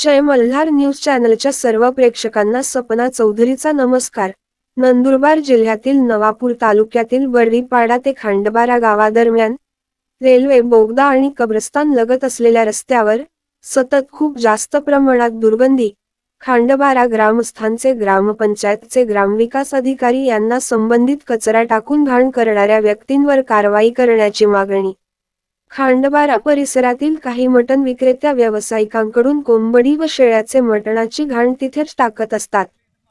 जय Malhar news चॅनलच्या सर्व प्रेक्षकांना सपना चौधरीचा नमस्कार. नंदुरबार जिल्ह्यातील नवापूर तालुक्यातील बर्रीपाडा ते खांडबारा गावादरम्यान रेल्वे बोगदा आणि कब्रस्तान लगत असलेल्या रस्त्यावर सतत खूप जास्त प्रमाणात दुर्गंधी खांडबारा ग्रामस्थांचे ग्रामपंचायतचे ग्रामविकास अधिकारी यांना संबंधित कचरा टाकून घाण करणाऱ्या व्यक्तींवर कारवाई करण्याची मागणी खांडबारा परिसरातील काही मटण विक्रेत्या व्यावसायिकांकडून कोंबडी व शेळ्याचे मटणाची घाण तिथेच टाकत असतात.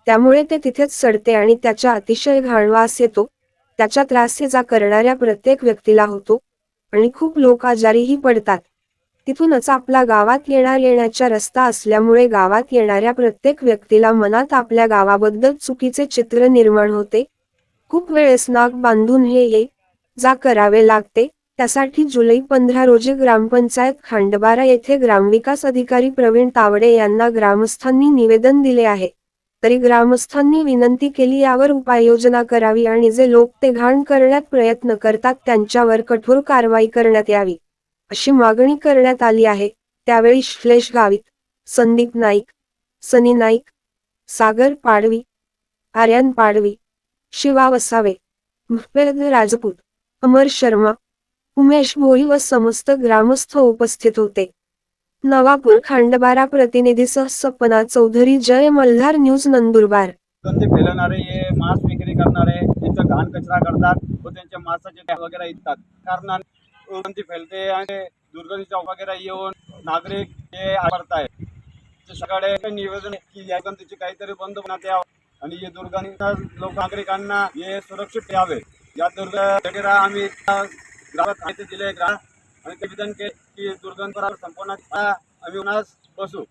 त्यामुळे ते तिथेच सडते आणि त्याच्या अतिशय घाणवास येतो. त्याच्या त्रास ये जा करणाऱ्या प्रत्येक व्यक्तीला होतो. आणि खूप लोक आजारीही पडतात. तिथूनच आपला गावात येणार येण्याचा रस्ता असल्यामुळे गावात येणाऱ्या प्रत्येक व्यक्तीला मनात आपल्या गावाबद्दल चुकीचे चित्र निर्माण होते. खूप वेळेस नाक बांधून हे ये जा करावे लागते. त्यासाठी जुलै पंधरा रोजी ग्रामपंचायत खांडबारा येथे ग्रामविकास अधिकारी प्रवीण तावडे यांना ग्रामस्थांनी निवेदन दिले आहे. तरी ग्रामस्थांनी विनंती केली यावर उपाययोजना करावी आणि जे लोक ते घाण करण्यात प्रयत्न करतात त्यांच्यावर कठोर कारवाई करण्यात यावी अशी मागणी करण्यात आली आहे. त्यावेळी श्लेष गावित संदीप नाईक सनी नाईक सागर पाडवी आर्यन पाडवी शिवा वसावे राजपूत अमर शर्मा उमेश भोई व समस्त ग्रामस्थ उपस्थित होते. नवापूर खांडबारा प्रतिनिधीसह सपना चौधरी जय मल्हार न्यूज नंदुरबार. दुर्गंधी फैलवणारे हे मांस विक्री करणारे त्यांचा घाण कचरा करतात व त्यांच्या मांसाचे वगैरे विकतात कारण गंदी फैलते आणि दुर्गंधीचा वगैरे येऊन नागरिक हे करतायत सगळे निवेदन की या गंदीची काहीतरी बंद होण्यात यावं आणि हे दुर्गंधी लोक नागरिकांना हे सुरक्षित ठेवावे. या दुर्ग आम्ही ग्राहक माहिती दिले ग्राहक आणि ते विधान की दुर्गंध संपवण्यात आम्ही उन्हास बसू.